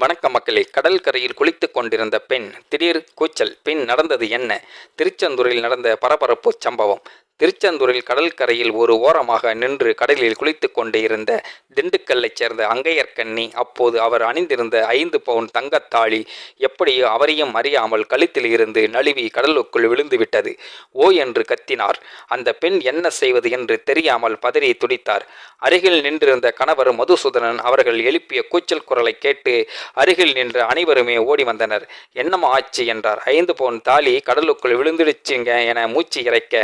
வணக்க மக்களே. கடல் கரையில் குளித்துக் கொண்டிருந்த பெண் திடீர் கூச்சல். பின் நடந்தது என்ன? திருச்செந்தூரில் நடந்த பரபரப்பு சம்பவம். திருச்செந்தூரில் கடற்கரையில் ஒரு ஓரமாக நின்று கடலில் குளித்துக் கொண்டு இருந்த திண்டுக்கல்லைச் சேர்ந்த அங்கையர்கண்ணி அப்போது அவர் அணிந்திருந்த ஐந்து பவுன் தங்கத்தாளி எப்படியோ அவரையும் அறியாமல் கழுத்தில் இருந்து நழுவி கடலுக்குள் விழுந்துவிட்டது. ஓ என்று கத்தினார். அந்த பெண் என்ன செய்வது என்று தெரியாமல் பதறி துடித்தார். அருகில் நின்றிருந்த கணவர் மதுசூதனன் அவர்கள் எழுப்பிய கூச்சல் குரலை கேட்டு அருகில் நின்ற அனைவருமே ஓடி வந்தனர். என்னம்மா ஆச்சு? என்றார். ஐந்து பவுன் தாலி கடலுக்குள் விழுந்துடுச்சுங்க என மூச்சு இறைக்க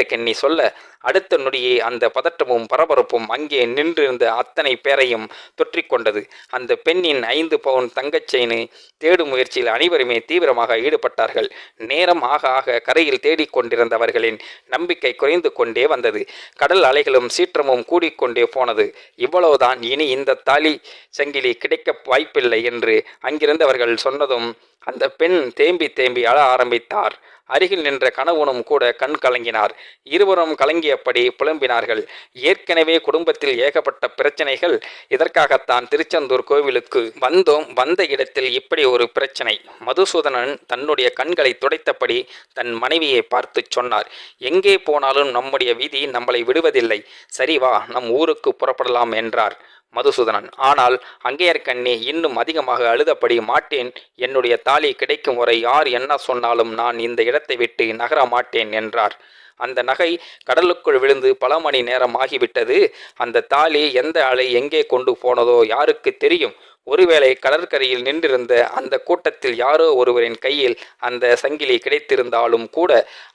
அங்கையர்கண்ணி சொல்ல. அடுத்த நொடியே அந்த பதட்டமும் பரபரப்பும் அங்கே நின்றிருந்த அத்தனை பேரையும் தொற்றிக்கொண்டது. அந்த பெண்ணின் ஐந்து பவுன் தங்கச்செயினு தேடும் முயற்சியில் அனைவருமே தீவிரமாக ஈடுபட்டார்கள். நேரம் ஆக ஆக கரையில் தேடிக்கொண்டிருந்தவர்களின் நம்பிக்கை குறைந்து கொண்டே வந்தது. கடல் அலைகளும் சீற்றமும் கூடிக்கொண்டே போனது. இவ்வளவுதான் இனி இந்த தாலி சங்கிலி கிடைக்க வாய்ப்பில்லை என்று அங்கிருந்தவர்கள் சொன்னதும் அந்த பெண் தேம்பி தேம்பி அழ ஆரம்பித்தார். அருகில் நின்ற கணவனும் கூட கண் கலங்கினார். இருவரும் கலங்கியபடி புலம்பினார்கள். ஏற்கனவே குடும்பத்தில் ஏகப்பட்ட பிரச்சனைகள். இதற்காகத்தான் திருச்செந்தூர் கோவிலுக்கு வந்தோம். வந்த இடத்தில் இப்படி ஒரு பிரச்சனை. மதுசூதனன் தன்னுடைய கண்களை துடைத்தபடி தன் மனைவியை பார்த்து சொன்னார். எங்கே போனாலும் நம்முடைய விதி நம்மளை விடுவதில்லை. சரி வா நம் ஊருக்கு புறப்படலாம் என்றார். மதுசூதனன். ஆனால் அங்கையர்கண்ணி இன்னும் அதிகமாக அழுதபடி மாட்டேன். என்னுடைய தாலி கிடைக்கும் வரை யார் என்ன சொன்னாலும் நான் இந்த இடத்தை விட்டு நகர மாட்டேன் என்றார். அந்த நகை கடலுக்குள் விழுந்து பல மணி நேரம் ஆகிவிட்டது. அந்த தாலி எந்த அலை எங்கே கொண்டு போனதோ யாருக்கு தெரியும். ஒருவேளை கடற்கரையில் நின்றிருந்த அந்த கூட்டத்தில் யாரோ ஒருவரின் கையில் அந்த சங்கிலி கிடைத்திருந்தாலும் கூட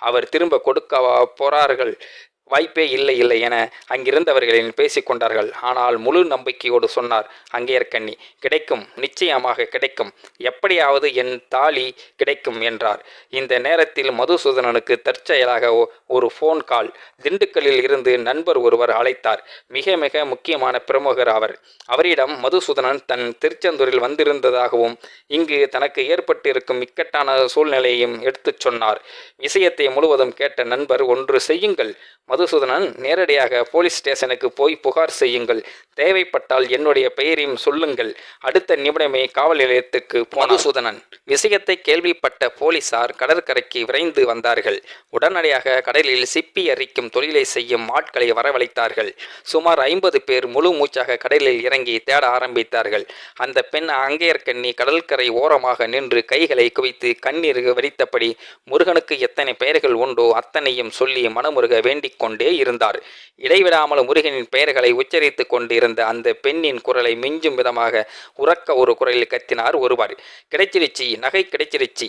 அவர் திரும்ப கொடுக்க போறார்கள். வாய்ப்பே இல்லை இல்லை என அங்கிருந்தவர்களின் பேசிக்கொண்டார்கள். ஆனால் முழு நம்பிக்கையோடு சொன்னார் அங்கேயர்கண்ணி கிடைக்கும் நிச்சயமாக கிடைக்கும். எப்படியாவது என் தாலி கிடைக்கும் என்றார். இந்த நேரத்தில் மதுசூதனனுக்கு தற்செயலாக ஒரு ஃபோன் கால் திண்டுக்கல்லில் இருந்து நண்பர் ஒருவர் அழைத்தார். மிக மிக முக்கியமான பிரமுகர் அவர். அவரிடம் மதுசூதனன் தன் திருச்செந்தூரில் வந்திருந்ததாகவும் இங்கு தனக்கு ஏற்பட்டிருக்கும் இக்கட்டான சூழ்நிலையையும் எடுத்துச் சொன்னார். விஷயத்தை முழுவதும் கேட்ட நண்பர் ஒன்று செய்யுங்கள் மதுசூதனன் நேரடியாக போலீஸ் ஸ்டேஷனுக்கு போய் புகார் செய்யுங்கள். தேவைப்பட்டால் என்னுடைய பெயரையும் சொல்லுங்கள். அடுத்த நிமிடமே காவல் நிலையத்துக்கு மதுசூதனன் விஷயத்தை கேள்விப்பட்ட போலீசார் கடற்கரைக்கு விரைந்து வந்தார்கள். உடனடியாக கடலில் சிப்பி அரிக்கும் தொழிலை செய்யும் ஆட்களை வரவழைத்தார்கள். சுமார் ஐம்பது பேர் முழு மூச்சாக கடலில் இறங்கி தேட ஆரம்பித்தார்கள். அந்த பெண் அங்கேயர்கண்ணி கடற்கரை ஓரமாக நின்று கைகளை குவித்து கண்ணீர் வடித்தபடி முருகனுக்கு எத்தனை பெயர்கள் உண்டோ அத்தனையும் சொல்லி மனமுருக வேண்டிக் கொண்டே இருந்தார். இடைவிடாமல் முருகனின் பெயர்களை உச்சரித்து கொண்டிருந்த அந்த பெண்ணின் குரலை மிஞ்சும் விதமாக உறக்க ஒரு குரலில் கத்தினார் ஒருவர். கிடைச்சிருச்சி நகை கிடைச்சிருச்சி.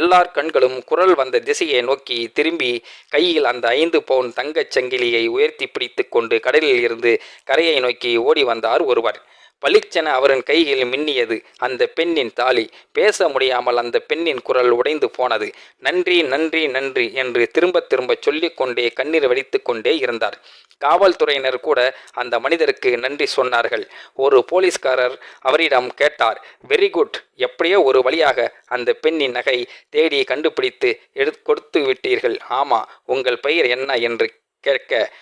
எல்லார் கண்களும் குரல் வந்த திசையை நோக்கி திரும்பி கையில் அந்த ஐந்து பவுன் தங்கச் சங்கிலியை உயர்த்தி பிடித்து கொண்டு கடலில் இருந்து கரையை நோக்கி ஓடி வந்தார் ஒருவர். பளிச்சென அவரின் கையில் மின்னியது அந்த பெண்ணின் தாலி. பேச முடியாமல் அந்த பெண்ணின் குரல் உடைந்து போனது. நன்றி நன்றி நன்றி என்று திரும்ப திரும்ப சொல்லிக்கொண்டே கண்ணீர் வடித்து கொண்டே இருந்தார். காவல்துறையினர் கூட அந்த மனிதருக்கு நன்றி சொன்னார்கள். ஒரு போலீஸ்காரர் அவரிடம் கேட்டார் வெரி குட். எப்படியோ ஒரு வழியாக அந்த பெண்ணின் நகை தேடி கண்டுபிடித்து எடு கொடுத்து விட்டீர்கள். ஆமா உங்கள் பெயர் என்ன? என்று கேட்க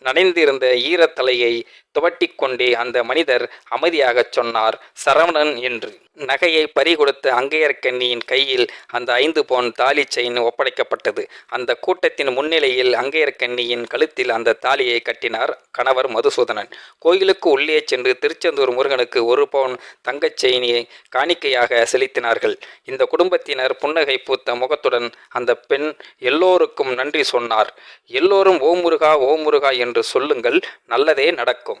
நனைந்திருந்த ஈரத்தலையை துவட்டிக்கொண்டே அந்த மனிதர் அமைதியாகச் சொன்னார் சரவணன் என்று. நகையை பறிகொடுத்த அங்கையர்கண்ணியின் கையில் அந்த ஐந்து பவுன் தாலி செயின் ஒப்படைக்கப்பட்டது. அந்த கூட்டத்தின் முன்னிலையில் அங்கையர்கண்ணியின் கழுத்தில் அந்த தாலியை கட்டினார் கணவர் மதுசூதனன். கோயிலுக்கு உள்ளே சென்று திருச்செந்தூர் முருகனுக்கு ஒரு பவுன் தங்கச் செயினியை காணிக்கையாக செலுத்தினார்கள். இந்த குடும்பத்தினர் புன்னகை பூத்த முகத்துடன் அந்த பெண் எல்லோருக்கும் நன்றி சொன்னார். எல்லோரும் ஓ முருகா ஓ முருகா என்று சொல்லுங்கள் நல்லதே நடக்கும்.